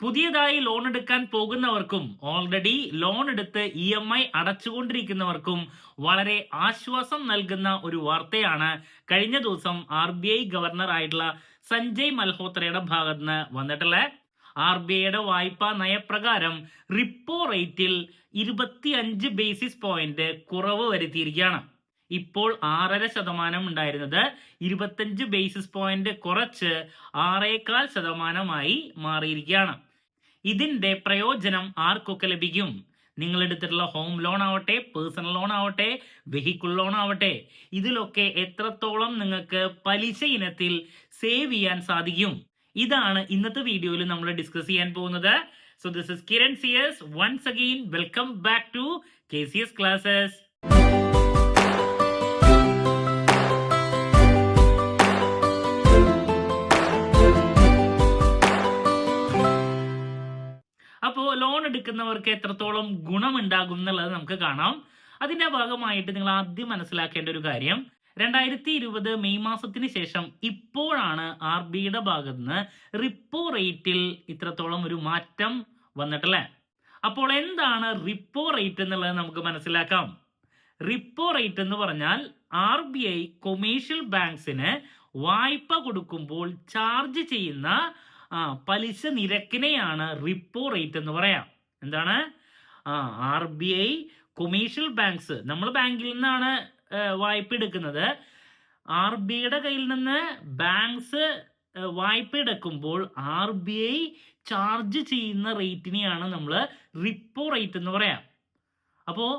പുതിയതായി ലോൺ എടുക്കാൻ പോകുന്നവർക്കും ഓൾറെഡി ലോൺ എടുത്ത് ഇ എം ഐ അടച്ചുകൊണ്ടിരിക്കുന്നവർക്കും വളരെ ആശ്വാസം നൽകുന്ന ഒരു വാർത്തയാണ് കഴിഞ്ഞ ദിവസം ആർ ബി ഐ ഗവർണർ ആയിട്ടുള്ള സഞ്ജയ് മൽഹോത്രയുടെ ഭാഗത്ത് നിന്ന് വന്നിട്ടുള്ളത് ആർ ബി ഐയുടെ വായ്പാ നയപ്രകാരം റിപ്പോ റേറ്റിൽ ഇരുപത്തിയഞ്ച് ബേസിസ് പോയിന്റ് കുറവ് വരുത്തിയിരിക്കുകയാണ്. ഇപ്പോൾ ആറര ശതമാനം ഉണ്ടായിരുന്നത്. ഇരുപത്തഞ്ച് ബേസിസ് പോയിന്റ് കുറച്ച് ആറേകാൽ ശതമാനമായി മാറിയിരിക്കുകയാണ്. ഇതിന്റെ പ്രയോജനം ആർക്കൊക്കെ ലഭിക്കും? നിങ്ങൾ എടുത്തിട്ടുള്ള ഹോം ലോൺ ആവട്ടെ പേഴ്സണൽ ലോൺ ആവട്ടെ വെഹിക്കിൾ ലോൺ ആവട്ടെ ഇതിലൊക്കെ എത്രത്തോളം നിങ്ങൾക്ക് പലിശ ഇനത്തിൽ സേവ് ചെയ്യാൻ സാധിക്കും? ഇതാണ് ഇന്നത്തെ വീഡിയോയിൽ നമ്മൾ ഡിസ്കസ് ചെയ്യാൻ പോകുന്നത്. So this is Kiran സിയേഴ്സ് once again welcome back to K C S classes loan എടുക്കുന്നവർക്ക് എത്രത്തോളം ഗുണമുണ്ടാകും എന്നുള്ളത് നമുക്ക് കാണാം. അതിന്റെ ഭാഗമായിട്ട് നിങ്ങൾ ആദ്യം മനസ്സിലാക്കേണ്ട ഒരു കാര്യം രണ്ടായിരത്തി ഇരുപത് മെയ് മാസത്തിന് ശേഷം ഇപ്പോഴാണ് ആർ ബിയുടെ ഭാഗത്ത് നിന്ന് റിപ്പോ റേറ്റിൽ ഇത്രത്തോളം ഒരു മാറ്റം വന്നിട്ടല്ലേ? അപ്പോൾ എന്താണ് റിപ്പോ റേറ്റ് എന്നുള്ളത് നമുക്ക് മനസ്സിലാക്കാം. റിപ്പോ റേറ്റ് എന്ന് പറഞ്ഞാൽ ആർ ബി ഐ കൊമേഴ്ഷ്യൽ ബാങ്ക്സിന് വായ്പ കൊടുക്കുമ്പോൾ ചാർജ് ചെയ്യുന്ന ആ പലിശ നിരക്കിനെയാണ് റിപ്പോ റേറ്റ് എന്ന് പറയാം. എന്താണ്? ആ R B I commercial banks നമ്മൾ ബാങ്കിൽ നിന്നാണ് വായ്പ എടുക്കുന്നത്. ആർ ബി ഐയുടെ കയ്യിൽ നിന്ന് ബാങ്ക്സ് വായ്പ എടുക്കുമ്പോൾ ആർ ബി ഐ ചാർജ് ചെയ്യുന്ന റേറ്റിനെയാണ് നമ്മൾ റിപ്പോ റേറ്റ് എന്ന് പറയാം. അപ്പോൾ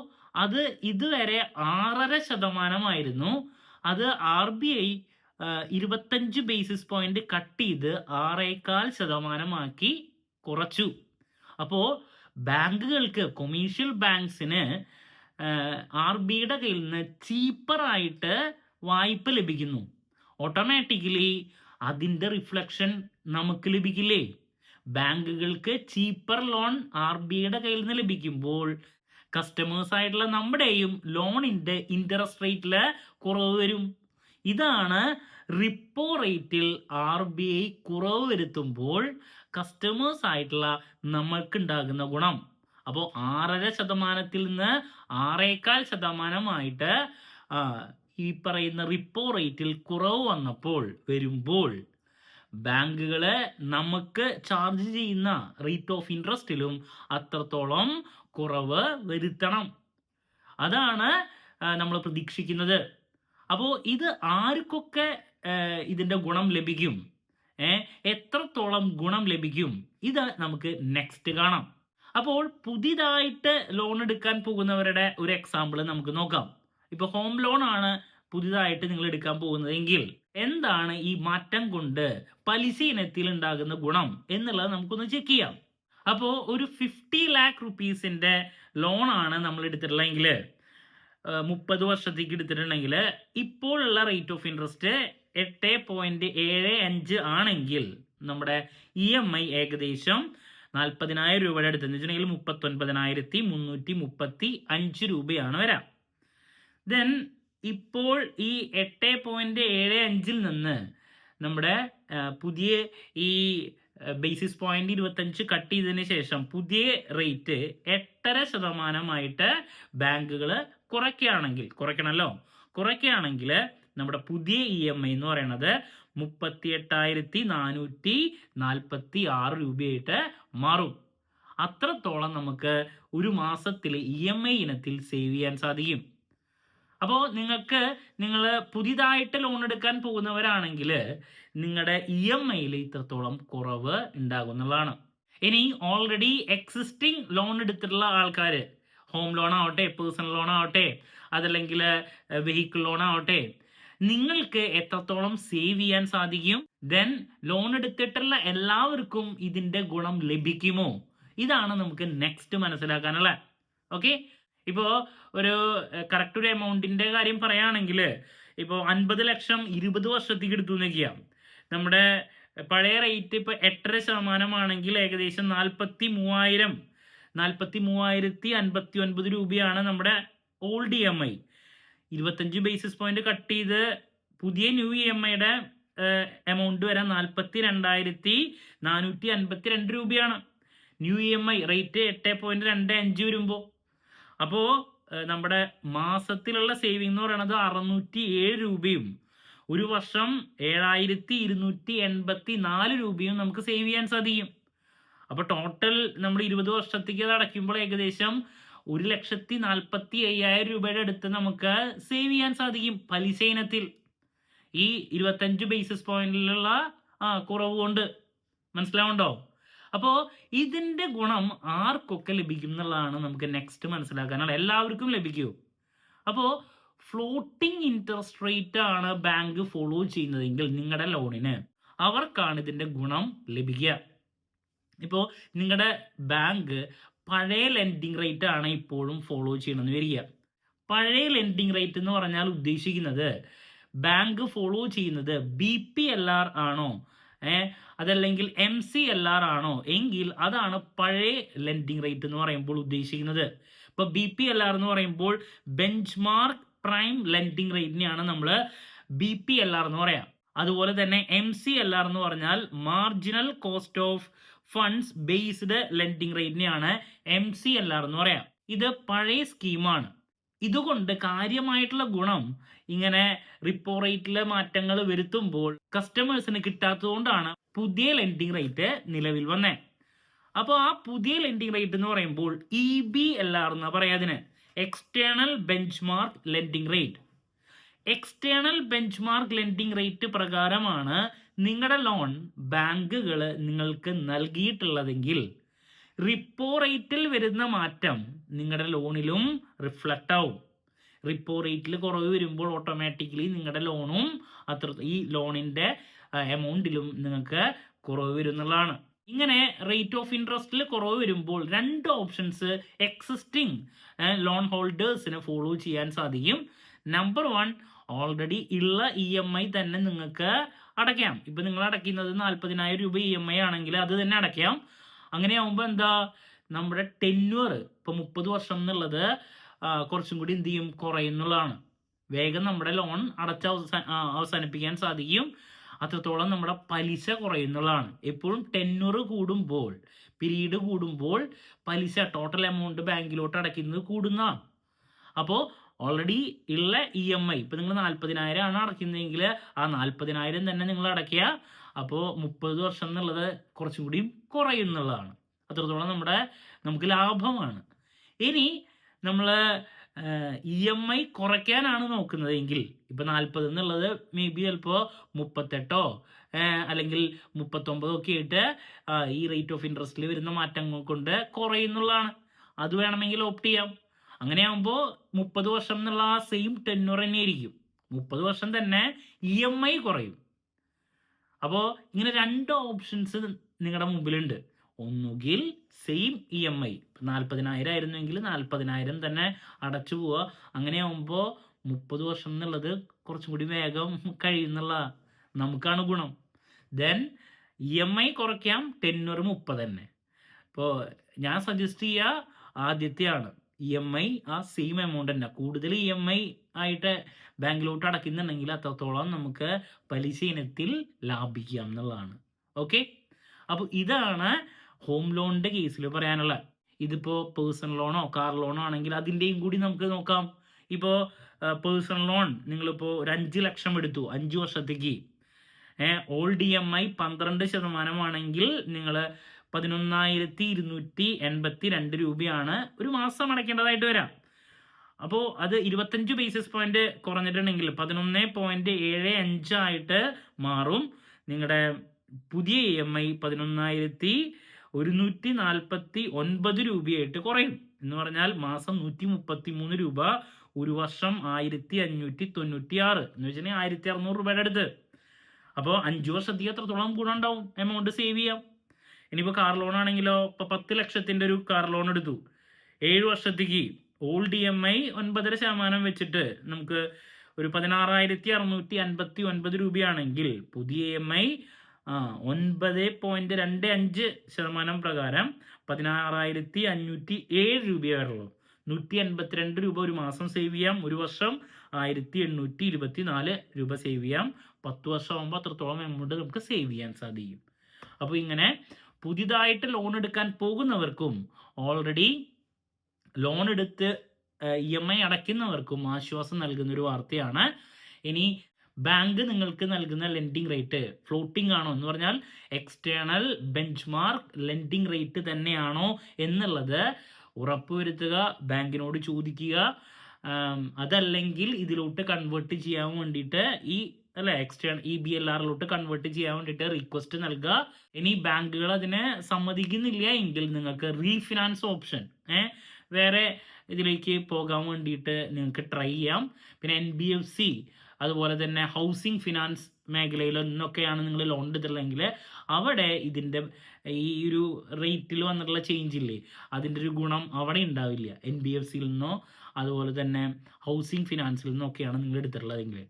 അത് ഇതുവരെ ആറര ശതമാനമായിരുന്നു. അത് ആർ ബി ഐ ഇരുപത്തഞ്ച് ബേസിസ് പോയിന്റ് കട്ട് ചെയ്ത് ആറേകാൽ ശതമാനമാക്കി കുറച്ചു. അപ്പോൾ ബാങ്കുകൾക്ക് കൊമേഴ്ഷ്യൽ ബാങ്ക്സിന് ആർ ബിയുടെ കയ്യിൽ നിന്ന് ചീപ്പറായിട്ട് വായ്പ ലഭിക്കുന്നു. ഓട്ടോമാറ്റിക്കലി അതിന്റെ റിഫ്ലക്ഷൻ നമുക്ക് ലഭിക്കില്ലേ? ബാങ്കുകൾക്ക് ചീപ്പർ ലോൺ ആർ ബിയുടെ കയ്യിൽ നിന്ന് ലഭിക്കുമ്പോൾ കസ്റ്റമേഴ്സ് ആയിട്ടുള്ള നമ്മുടെയും ലോണിന്റെ ഇൻട്രസ്റ്റ് റേറ്റിൽ കുറവ് വരും. ഇതാണ് റിപ്പോ റേറ്റിൽ ആർ ബി ഐ കുറവ് വരുത്തുമ്പോൾ കസ്റ്റമേഴ്സ് ആയിട്ടുള്ള നമ്മൾക്കുണ്ടാകുന്ന ഗുണം. അപ്പോൾ ആറര ശതമാനത്തിൽ നിന്ന് ആറേകാൽ ശതമാനമായിട്ട് ഈ പറയുന്ന റിപ്പോ റേറ്റിൽ കുറവ് വന്നപ്പോൾ വരുമ്പോൾ ബാങ്കുകൾ നമുക്ക് ചാർജ് ചെയ്യുന്ന റേറ്റ് ഓഫ് ഇൻട്രസ്റ്റിലും അത്രത്തോളം കുറവ് വരുത്തണം. അതാണ് നമ്മൾ പ്രതീക്ഷിക്കുന്നത്. അപ്പോൾ ഇത് ആർക്കൊക്കെ ഇതിന്റെ ഗുണം ലഭിക്കും? എത്രത്തോളം ഗുണം ലഭിക്കും? ഇത് നമുക്ക് നെക്സ്റ്റ് കാണാം. അപ്പോൾ പുതിയതായിട്ട് ലോൺ എടുക്കാൻ പോകുന്നവരുടെ ഒരു എക്സാമ്പിൾ നമുക്ക് നോക്കാം. ഇപ്പോൾ ഹോം ലോൺ ആണ് പുതിയതായിട്ട് നിങ്ങൾ എടുക്കാൻ പോകുന്നതെങ്കിൽ എന്താണ് ഈ മാറ്റം കൊണ്ട് പലിശ ഇനത്തിൽ ഉണ്ടാകുന്ന ഗുണം എന്നുള്ളത് നമുക്കൊന്ന് ചെക്ക് ചെയ്യാം. അപ്പോൾ ഒരു ഫിഫ്റ്റി ലാക്ക് റുപ്പീസിന്റെ ആണ് നമ്മൾ എടുത്തിട്ടുള്ളതെങ്കിൽ മുപ്പത് വർഷത്തേക്ക് എടുത്തിട്ടുണ്ടെങ്കിൽ ഇപ്പോഴുള്ള റേറ്റ് ഓഫ് ഇൻട്രസ്റ്റ് എട്ട് പോയിന്റ് ഏഴ് അഞ്ച് ആണെങ്കിൽ നമ്മുടെ ഇ എം ഐ ഏകദേശം നാൽപ്പതിനായിരം രൂപയുടെ അടുത്ത് വെച്ചിട്ടുണ്ടെങ്കിൽ മുപ്പത്തൊൻപതിനായിരത്തി മുന്നൂറ്റി മുപ്പത്തി അഞ്ച് രൂപയാണ് വരാം. ദെൻ ഇപ്പോൾ ഈ എട്ട് പോയിന്റ് ഏഴ് അഞ്ചിൽ നിന്ന് നമ്മുടെ പുതിയ ഈ ബേസിസ് പോയിന്റ് ഇരുപത്തഞ്ച് കട്ട് ചെയ്തതിന് ശേഷം പുതിയ റേറ്റ് എട്ടര ശതമാനമായിട്ട് ബാങ്കുകൾ കുറയ്ക്കുകയാണെങ്കിൽ കുറയ്ക്കണമല്ലോ കുറയ്ക്കുകയാണെങ്കിൽ നമ്മുടെ പുതിയ ഇ എം ഐ എന്ന് പറയുന്നത് മുപ്പത്തി എട്ടായിരത്തി നാനൂറ്റി നാൽപ്പത്തി ആറ് രൂപയായിട്ട് മാറും. അത്രത്തോളം നമുക്ക് ഒരു മാസത്തിൽ ഇ എം ഐ ഇനത്തിൽ സേവ് ചെയ്യാൻ സാധിക്കും. അപ്പോൾ നിങ്ങൾക്ക് നിങ്ങൾ പുതിയതായിട്ട് ലോൺ എടുക്കാൻ പോകുന്നവരാണെങ്കിൽ നിങ്ങളുടെ ഇ എം ഐയിൽ ഇത്രത്തോളം കുറവ് ഉണ്ടാകുന്നതാണ് ഇനി ഓൾറെഡി എക്സിസ്റ്റിംഗ് ലോൺ എടുത്തിട്ടുള്ള ആൾക്കാർ ഹോം ലോൺ ആവട്ടെ പേഴ്സണൽ ലോൺ ആവട്ടെ അതല്ലെങ്കിൽ വെഹിക്കിൾ ലോൺ ആവട്ടെ നിങ്ങൾക്ക് എത്രത്തോളം സേവ് ചെയ്യാൻ സാധിക്കും? ദെൻ ലോൺ എടുത്തിട്ടുള്ള എല്ലാവർക്കും ഇതിന്റെ ഗുണം ലഭിക്കുമോ? ഇതാണ് നമുക്ക് നെക്സ്റ്റ് മനസ്സിലാക്കാനുള്ള ഓക്കെ ഇപ്പോൾ ഒരു കറക്റ്റ് ഒരു എമൗണ്ടിന്റെ കാര്യം പറയുകയാണെങ്കിൽ ഇപ്പോൾ അൻപത് ലക്ഷം ഇരുപത് വർഷത്തേക്ക് എടുത്തു നിൽക്കുക നമ്മുടെ പഴയ റേറ്റ് ഇപ്പോൾ എട്ടര ശതമാനമാണെങ്കിൽ ഏകദേശം നാൽപ്പത്തി മൂവായിരം നാൽപ്പത്തി മൂവായിരത്തി അൻപത്തി ഒൻപത് രൂപയാണ് നമ്മുടെ ഓൾഡ് ഇ എം ഐ ഇരുപത്തഞ്ച് ബേസിസ് പോയിന്റ് കട്ട് ചെയ്ത് പുതിയ ന്യൂ ഇ എം ഐയുടെ എമൗണ്ട് വരാൻ നാൽപ്പത്തി രണ്ടായിരത്തി നാനൂറ്റി അൻപത്തി രണ്ട് രൂപയാണ്. New E M I rate എട്ട് പോയിന്റ് രണ്ട് അഞ്ച് വരുമ്പോൾ അപ്പോൾ നമ്മുടെ മാസത്തിലുള്ള സേവിങ് എന്ന് പറയുന്നത് അറുന്നൂറ്റി ഏഴ് രൂപയും ഒരു വർഷം ഏഴായിരത്തി ഇരുന്നൂറ്റി എൺപത്തി നാല് രൂപയും നമുക്ക് സേവ് ചെയ്യാൻ സാധിക്കും. അപ്പോൾ ടോട്ടൽ നമ്മൾ ഇരുപത് വർഷത്തേക്ക് അത് അടയ്ക്കുമ്പോൾ ഏകദേശം ഒരു ലക്ഷത്തി നാൽപ്പത്തി അയ്യായിരം രൂപയുടെ അടുത്ത് നമുക്ക് സേവ് ചെയ്യാൻ സാധിക്കും പലിശ ഇനത്തിൽ ഈ ഇരുപത്തഞ്ച് ബേസിസ് പോയിന്റിലുള്ള കുറവ് കൊണ്ട്. മനസ്സിലാവുണ്ടോ അപ്പോൾ ഇതിന്റെ ഗുണം ആർക്കൊക്കെ ലഭിക്കും എന്നുള്ളതാണ് നമുക്ക് നെക്സ്റ്റ് മനസ്സിലാക്കാനുള്ള എല്ലാവർക്കും ലഭിക്കൂ. അപ്പോൾ ഫ്ലോട്ടിംഗ് ഇൻട്രസ്റ്റ് റേറ്റ് ആണ് ബാങ്ക് ഫോളോ ചെയ്യുന്നതെങ്കിൽ നിങ്ങളുടെ ലോണിന് അവർക്കാണ് ഇതിന്റെ ഗുണം ലഭിക്കുക. ഇപ്പോൾ നിങ്ങളുടെ ബാങ്ക് പഴയ ലെൻഡിങ് റേറ്റ് ആണ് ഇപ്പോഴും ഫോളോ ചെയ്യണമെന്ന് വരിക. പഴയ ലെൻഡിങ് റേറ്റ് എന്ന് പറഞ്ഞാൽ ഉദ്ദേശിക്കുന്നത് ബാങ്ക് ഫോളോ ചെയ്യുന്നത് ബി പി എൽ ആർ ആണോ? അതല്ലെങ്കിൽ എം സി എൽ ആർ ആണോ? എങ്കിൽ അതാണ് പഴയ ലെൻഡിങ് റേറ്റ് എന്ന് പറയുമ്പോൾ ഉദ്ദേശിക്കുന്നത്. ഇപ്പോൾ ബി പി എൽ ആർ എന്ന് പറയുമ്പോൾ ബെഞ്ച് മാർക്ക് പ്രൈം ലെൻഡിങ് റേറ്റിനെയാണ് നമ്മൾ ബി പി എൽ ആർ എന്ന് പറയാം. അതുപോലെ തന്നെ എം സി എൽ ആർ എന്ന് പറഞ്ഞാൽ marginal cost of funds based lending റേറ്റിനെയാണ് M C L R എന്ന് പറയാം. ഇത് പഴയ സ്കീമാണ് ഇതുകൊണ്ട് കാര്യമായിട്ടുള്ള ഗുണം ഇങ്ങനെ റിപ്പോ റേറ്റിലെ മാറ്റങ്ങൾ വരുത്തുമ്പോൾ കസ്റ്റമേഴ്സിന് കിട്ടാത്തതുകൊണ്ടാണ് പുതിയ ലെൻഡിങ് റേറ്റ് നിലവിൽ വന്നേ. അപ്പോൾ ആ പുതിയ ലെൻഡിങ് റേറ്റ് എന്ന് പറയുമ്പോൾ ഇ ബി എൽ ആർ എന്ന് പറയാതിന് external benchmark lending rate external benchmark lending rate പ്രകാരമാണ് നിങ്ങളുടെ ലോൺ ബാങ്കുകൾ നിങ്ങൾക്ക് നൽകിയിട്ടുള്ളതെങ്കിൽ റിപ്പോ റേറ്റിൽ വരുന്ന മാറ്റം നിങ്ങളുടെ ലോണിലും റിഫ്ലക്റ്റ് ആവും. റിപ്പോ റേറ്റിൽ കുറവ് വരുമ്പോൾ ഓട്ടോമാറ്റിക്കലി നിങ്ങളുടെ ലോണും അത്ര ഈ ലോണിന്റെ എമൗണ്ടിലും നിങ്ങൾക്ക് കുറവ് വരുന്നതാണ് ഇങ്ങനെ റേറ്റ് ഓഫ് ഇൻട്രസ്റ്റിൽ കുറവ് വരുമ്പോൾ രണ്ട് ഓപ്ഷൻസ് എക്സിസ്റ്റിംഗ് ലോൺ ഹോൾഡേഴ്സിന് ഫോളോ ചെയ്യാൻ സാധിക്കും. നമ്പർ വൺ ഓൾറെഡി ഉള്ള ഇ എം ഐ തന്നെ നിങ്ങൾക്ക് അടയ്ക്കാം. ഇപ്പം നിങ്ങൾ അടയ്ക്കുന്നത് നാൽപ്പതിനായിരം രൂപ ഇ എം ഐ ആണെങ്കിൽ അത് തന്നെ അടയ്ക്കാം. അങ്ങനെയാവുമ്പോൾ എന്താ? നമ്മുടെ ടെന്യൂർ ഇപ്പം മുപ്പത് വർഷം എന്നുള്ളത് കുറച്ചും കൂടി എന്ത് ചെയ്യും? കുറയുന്നുള്ളതാണ് വേഗം നമ്മുടെ ലോൺ അടച്ച് അവസാന അവസാനിപ്പിക്കാൻ സാധിക്കും. അത്രത്തോളം നമ്മുടെ പലിശ കുറയുന്നുള്ളതാണ് എപ്പോഴും ടെന്നൂറ് കൂടുമ്പോൾ പിരീഡ് കൂടുമ്പോൾ പലിശ ടോട്ടൽ എമൗണ്ട് ബാങ്കിലോട്ട് അടയ്ക്കുന്നത് കൂടുന്നതാണ്. അപ്പോൾ ഓൾറെഡി ഉള്ള ഇ എം ഐ ഇപ്പം നിങ്ങൾ നാൽപ്പതിനായിരം ആണ് അടയ്ക്കുന്നതെങ്കിൽ ആ നാൽപ്പതിനായിരം തന്നെ നിങ്ങൾ അടയ്ക്കുക. അപ്പോൾ മുപ്പത് വർഷം എന്നുള്ളത് കുറച്ചും കൂടി കുറയുന്നുള്ളതാണ് അത്രത്തോളം നമ്മുടെ നമുക്ക് ലാഭമാണ്. ഇനി നമ്മൾ ഇ എം ഐ കുറയ്ക്കാനാണ് നോക്കുന്നതെങ്കിൽ ഇപ്പം നാൽപ്പത് എന്നുള്ളത് മേ ബി ചിലപ്പോൾ മുപ്പത്തെട്ടോ അല്ലെങ്കിൽ മുപ്പത്തൊമ്പതോ ഒക്കെ ആയിട്ട് ഈ റേറ്റ് ഓഫ് ഇൻട്രസ്റ്റിൽ വരുന്ന മാറ്റങ്ങൾ കൊണ്ട് കുറയുന്നുള്ളതാണ് അത് വേണമെങ്കിൽ ഓപ്റ്റ് ചെയ്യാം. അങ്ങനെയാകുമ്പോൾ മുപ്പത് വർഷം എന്നുള്ള ആ സെയിം ടെന്നൂർ തന്നെ ആയിരിക്കും. മുപ്പത് വർഷം തന്നെ ഇ എം ഐ കുറയും. അപ്പോൾ ഇങ്ങനെ രണ്ട് ഓപ്ഷൻസ് നിങ്ങളുടെ മുമ്പിലുണ്ട്. ഒന്നുകിൽ സെയിം ഇ എം ഐ നാൽപ്പതിനായിരം ആയിരുന്നെങ്കിൽ നാൽപ്പതിനായിരം തന്നെ അടച്ചു പോവുക അങ്ങനെയാകുമ്പോൾ മുപ്പത് വർഷം എന്നുള്ളത് കുറച്ചും കൂടി വേഗം കഴിയുന്നുള്ള നമുക്കാണ് ഗുണം. ദെൻ ഇ എം ഐ കുറയ്ക്കാം ടെന്നൂർ മുപ്പത് തന്നെ. ഇപ്പോൾ ഞാൻ സജസ്റ്റ് ചെയ്യുക ആദ്യത്തെയാണ്. ഇ എം ഐ ആ സെയിം എമൗണ്ട് തന്നെ. കൂടുതൽ ഇ എം ഐ ആയിട്ട് ബാങ്കിലോട്ട് അടയ്ക്കുന്നുണ്ടെങ്കിൽ അത്രത്തോളം നമുക്ക് പലിശ ഇനത്തിൽ ലാഭിക്കാം എന്നുള്ളതാണ്. ഓക്കെ അപ്പോൾ ഇതാണ് ഹോം ലോണിന്റെ കേസിൽ പറയാനുള്ള ഇതിപ്പോൾ പേഴ്സണൽ ലോണോ കാർ ലോണോ ആണെങ്കിൽ അതിന്റെയും കൂടി നമുക്ക് നോക്കാം. ഇപ്പോൾ പേഴ്സണൽ ലോൺ നിങ്ങളിപ്പോൾ ഒരു അഞ്ച് ലക്ഷം എടുത്തു. അഞ്ച് വർഷത്തേക്ക്. ഓൾഡ് ഇ എം ഐ പന്ത്രണ്ട് ശതമാനമാണെങ്കിൽ നിങ്ങൾ പതിനൊന്നായിരത്തി ഇരുന്നൂറ്റി എൺപത്തി രണ്ട് രൂപയാണ് ഒരു മാസം അടയ്ക്കേണ്ടതായിട്ട് വരാം. അപ്പോൾ അത് ഇരുപത്തഞ്ച് ബേസിസ് പോയിന്റ് കുറഞ്ഞിട്ടുണ്ടെങ്കിൽ പതിനൊന്ന് പോയിന്റ് ഏഴ് അഞ്ചായിട്ട് മാറും. നിങ്ങളുടെ പുതിയ ഇ എം ഐ പതിനൊന്നായിരത്തി ഒരുന്നൂറ്റി നാൽപ്പത്തി ഒൻപത് രൂപയായിട്ട് കുറയും. എന്ന് പറഞ്ഞാൽ മാസം നൂറ്റി മുപ്പത്തി മൂന്ന് രൂപ ഒരു വർഷം ആയിരത്തി അഞ്ഞൂറ്റി തൊണ്ണൂറ്റി ആറ് എന്ന് വെച്ചിട്ടുണ്ടെങ്കിൽ ആയിരത്തി അറുന്നൂറ് രൂപയുടെ അടുത്ത്. അപ്പോൾ അഞ്ച് വർഷത്തേക്ക് എത്രത്തോളം ഗുണം ഉണ്ടാവും എമൗണ്ട് സേവ് ചെയ്യാം. ഇനിയിപ്പോൾ കാർ ലോൺ ആണെങ്കിലോ ഇപ്പോൾ പത്ത് ലക്ഷത്തിന്റെ ഒരു കാർ ലോൺ എടുത്തു. ഏഴ് വർഷത്തേക്ക് ഓൾഡ് ഇ എം ഐ ഒൻപതര ശതമാനം വെച്ചിട്ട് നമുക്ക് ഒരു പതിനാറായിരത്തി അറുന്നൂറ്റി അൻപത്തി ഒൻപത് രൂപയാണെങ്കിൽ പുതിയ ഇ എം ഐ ഒൻപത് പോയിന്റ് രണ്ട് അഞ്ച് ശതമാനം പ്രകാരം പതിനാറായിരത്തി അഞ്ഞൂറ്റി ഏഴ് രൂപയേ വരുള്ളൂ നൂറ്റി അൻപത്തിരണ്ട് രൂപ ഒരു മാസം സേവ് ചെയ്യാം. ഒരു വർഷം ആയിരത്തി എണ്ണൂറ്റി ഇരുപത്തി നാല് രൂപ സേവ് ചെയ്യാം. പത്ത് വർഷമാകുമ്പോൾ അത്രത്തോളം എമൗണ്ട് നമുക്ക് സേവ് ചെയ്യാൻ സാധിക്കും. അപ്പോൾ ഇങ്ങനെ പുതിയതായിട്ട് ലോൺ എടുക്കാൻ പോകുന്നവർക്കും ഓൾറെഡി ലോൺ എടുത്ത് ഇ എം ഐ അടയ്ക്കുന്നവർക്കും ആശ്വാസം നൽകുന്ന ഒരു വാർത്തയാണ്. ഇനി ബാങ്ക് നിങ്ങൾക്ക് നൽകുന്ന ലെൻഡിങ് റേറ്റ് ഫ്ലോട്ടിംഗ് ആണോ എന്ന് പറഞ്ഞാൽ external benchmark lending rate തന്നെയാണോ എന്നുള്ളത് ഉറപ്പുവരുത്തുക ബാങ്കിനോട് ചോദിക്കുക. അതല്ലെങ്കിൽ ഇതിലോട്ട് കൺവേർട്ട് ചെയ്യാൻ വേണ്ടിയിട്ട് ഈ അല്ലെ? എക്സ്റ്റേൺ ഇ ബി എൽ ആറിലോട്ട് കൺവേർട്ട് ചെയ്യാൻ വേണ്ടിയിട്ട് റിക്വസ്റ്റ് നൽകുക ഇനി ബാങ്കുകൾ അതിനെ സമ്മതിക്കുന്നില്ല എങ്കിൽ നിങ്ങൾക്ക് റീഫിനാൻസ് ഓപ്ഷൻ ഏഹ് വേറെ ഇതിലേക്ക് പോകാൻ വേണ്ടിയിട്ട് നിങ്ങൾക്ക് ട്രൈ ചെയ്യാം. പിന്നെ എൻ ബി എഫ് സി അതുപോലെ തന്നെ ഹൗസിംഗ് ഫിനാൻസ് മേഖലയിൽ നിന്നൊക്കെയാണ് നിങ്ങൾ ലോൺ എടുത്തിട്ടുള്ളതെങ്കിൽ അവിടെ ഇതിന്റെ ഈ ഒരു റേറ്റിൽ വന്നിട്ടുള്ള ചേഞ്ച് ഇല്ലേ? അതിന്റെ ഒരു ഗുണം അവിടെ ഉണ്ടാവില്ല. എൻ ബി എഫ് സിയിൽ നിന്നോ അതുപോലെ തന്നെ ഹൗസിംഗ് ഫിനാൻസിൽ നിന്നൊക്കെയാണ് നിങ്ങൾ എടുത്തിട്ടുള്ളതെങ്കിൽ.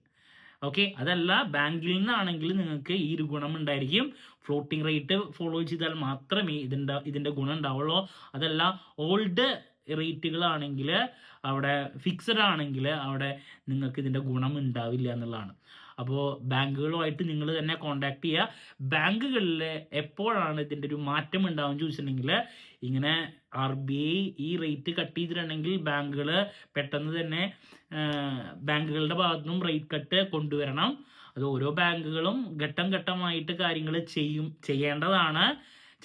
ഓക്കെ അതല്ല ബാങ്കിൽ നിന്നാണെങ്കിൽ നിങ്ങൾക്ക് ഈ ഒരു ഗുണം ഉണ്ടായിരിക്കും. ഫ്ലോട്ടിംഗ് റേറ്റ് ഫോളോ ചെയ്താൽ മാത്രമേ ഇതിന്റെ ഇതിന്റെ ഗുണം ഉണ്ടാവുള്ളൂ. അതല്ല ഓൾഡ് റേറ്റുകളാണെങ്കിൽ അവിടെ ഫിക്സഡ് ആണെങ്കിൽ അവിടെ നിങ്ങൾക്ക് ഇതിന്റെ ഗുണം ഉണ്ടാവില്ല എന്നുള്ളതാണ്. അപ്പോൾ ബാങ്കുകളുമായിട്ട് നിങ്ങൾ തന്നെ കോണ്ടാക്ട് ചെയ്യുക. ബാങ്കുകളിൽ എപ്പോഴാണ് ഇതിന്റെ ഒരു മാറ്റം ഉണ്ടാവും ചോദിച്ചിട്ടുണ്ടെങ്കിൽ ഇങ്ങനെ ആർ ബി ഐ ഈ റേറ്റ് കട്ട് ചെയ്തിട്ടുണ്ടെങ്കിൽ ബാങ്കുകൾ പെട്ടെന്ന് തന്നെ ബാങ്കുകളുടെ ഭാഗത്തു നിന്നും റേറ്റ് കട്ട് കൊണ്ടുവരണം. അത് ഓരോ ബാങ്കുകളും ഘട്ടം ഘട്ടമായിട്ട് കാര്യങ്ങൾ ചെയ്യും ചെയ്യേണ്ടതാണ്.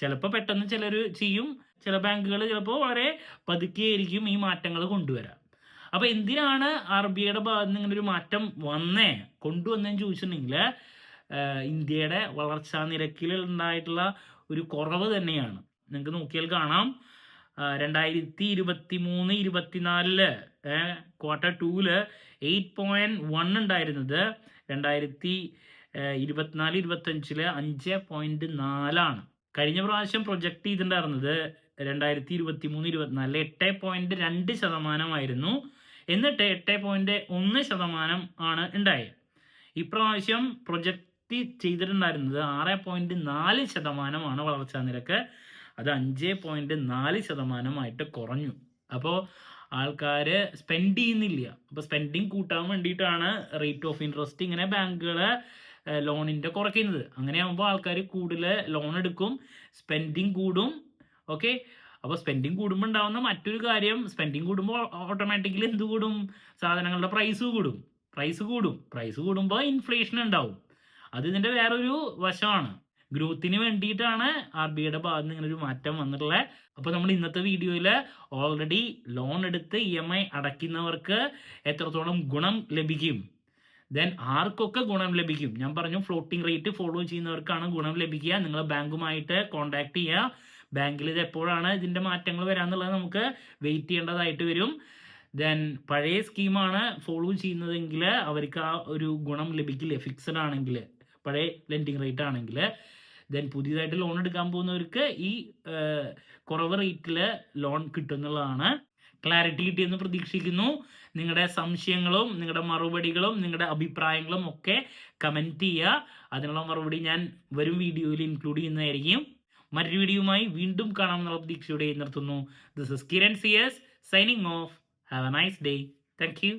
ചിലപ്പോൾ പെട്ടെന്ന് ചിലർ ചെയ്യും. ചില ബാങ്കുകൾ ചിലപ്പോൾ വളരെ പതുക്കെയായിരിക്കും ഈ മാറ്റങ്ങൾ കൊണ്ടുവരാം. അപ്പോൾ എന്തിനാണ് ആർ ബി ഐയുടെ ഭാഗത്ത് നിന്ന് ഇങ്ങനെ ഒരു മാറ്റം വന്നേ? കൊണ്ടുവന്നതെന്ന് ചോദിച്ചിട്ടുണ്ടെങ്കിൽ ഇന്ത്യയുടെ വളർച്ചാ നിരക്കിൽ ഉണ്ടായിട്ടുള്ള ഒരു കുറവ് തന്നെയാണ്. നിങ്ങൾക്ക് നോക്കിയാൽ കാണാം. രണ്ടായിരത്തി ഇരുപത്തി മൂന്ന് ഇരുപത്തിനാലിൽ ക്വാർട്ടർ ടൂൽ എയ്റ്റ് പോയിന്റ് വൺ ഉണ്ടായിരുന്നത്. രണ്ടായിരത്തി ഇരുപത്തിനാല് ഇരുപത്തഞ്ചിൽ അഞ്ച് പോയിന്റ് നാലാണ് കഴിഞ്ഞ പ്രാവശ്യം പ്രൊജക്ട് ചെയ്തിട്ടുണ്ടായിരുന്നത് രണ്ടായിരത്തി ഇരുപത്തി മൂന്ന് ഇരുപത്തിനാല് എട്ട് പോയിന്റ് രണ്ട് ശതമാനമായിരുന്നു. എന്നിട്ട് എട്ട് പോയിന്റ് ഒന്ന് ശതമാനം ആണ് ഉണ്ടായത്. ഇപ്രാവശ്യം പ്രൊജക്റ്റ് ചെയ്തിട്ടുണ്ടായിരുന്നത് ആറ് പോയിന്റ് നാല് ശതമാനമാണ് വളർച്ചാ നിരക്ക്. അത് അഞ്ച് പോയിന്റ് നാല് ശതമാനമായിട്ട് കുറഞ്ഞു. അപ്പോൾ ആൾക്കാർ സ്പെൻഡ് ചെയ്യുന്നില്ല. അപ്പോൾ സ്പെൻഡിങ് കൂട്ടാൻ വേണ്ടിയിട്ടാണ് റേറ്റ് ഓഫ് ഇൻട്രസ്റ്റ് ഇങ്ങനെ ബാങ്കുകൾ ലോണിന്റെ കുറയ്ക്കുന്നത്. അങ്ങനെയാകുമ്പോൾ ആൾക്കാർ കൂടുതൽ ലോൺ എടുക്കും സ്പെൻഡിങ് കൂടും ഓക്കെ അപ്പോൾ സ്പെൻഡിങ് കൂടുമ്പോൾ ഉണ്ടാവുന്ന മറ്റൊരു കാര്യം സ്പെൻഡിങ് കൂടുമ്പോൾ ഓട്ടോമാറ്റിക്കലി എന്ത് കൂടും? സാധനങ്ങളുടെ പ്രൈസ് കൂടും. പ്രൈസ് കൂടും. പ്രൈസ് കൂടുമ്പോൾ ഇൻഫ്ലേഷൻ ഉണ്ടാവും. അത് ഇതിന്റെ വേറൊരു വശമാണ്. ഗ്രോത്തിന് വേണ്ടിയിട്ടാണ് ആർ ബി ഐയുടെ ഭാഗത്ത് നിന്ന് ഇങ്ങനെ ഒരു മാറ്റം വന്നിട്ടുള്ളത് അപ്പോൾ നമ്മൾ ഇന്നത്തെ വീഡിയോയിൽ ഓൾറെഡി ലോൺ എടുത്ത് ഇ എം ഐ അടയ്ക്കുന്നവർക്ക് എത്രത്തോളം ഗുണം ലഭിക്കും? ദെൻ ആർക്കൊക്കെ ഗുണം ലഭിക്കും? ഞാൻ പറഞ്ഞു ഫ്ലോട്ടിംഗ് റേറ്റ് ഫോളോ ചെയ്യുന്നവർക്കാണ് ഗുണം ലഭിക്കുക. നിങ്ങൾ ബാങ്കുമായിട്ട് കോൺടാക്ട് ചെയ്യുക. ബാങ്കിൽ ഇത് എപ്പോഴാണ് ഇതിന്റെ മാറ്റങ്ങൾ വരാന്നുള്ളത് നമുക്ക് വെയിറ്റ് ചെയ്യേണ്ടതായിട്ട് വരും. ദെൻ പഴയ സ്കീമാണ് ഫോളോ ചെയ്യുന്നതെങ്കിൽ അവർക്ക് ആ ഒരു ഗുണം ലഭിക്കില്ല? ഫിക്സഡ് ആണെങ്കിൽ പഴയ ലെൻഡിങ് റേറ്റ് ആണെങ്കിൽ. ദെൻ പുതിയതായിട്ട് ലോൺ എടുക്കാൻ പോകുന്നവർക്ക് ഈ കുറവ് റേറ്റിൽ ലോൺ കിട്ടുന്നുള്ളതാണ് ക്ലാരിറ്റി കിട്ടിയെന്ന് പ്രതീക്ഷിക്കുന്നു. നിങ്ങളുടെ സംശയങ്ങളും നിങ്ങളുടെ മറുപടികളും നിങ്ങളുടെ അഭിപ്രായങ്ങളും ഒക്കെ കമന്റ് ചെയ്യുക. അതിനുള്ള മറുപടി ഞാൻ വരും വീഡിയോയിൽ ഇൻക്ലൂഡ് ചെയ്യുന്നതായിരിക്കും. മറ്റൊരു വീഡിയോയുമായി വീണ്ടും കാണാം എന്നുള്ള പ്രതീക്ഷയോടെ നിർത്തുന്നു. This is Kiran C S signing off have a nice day thank you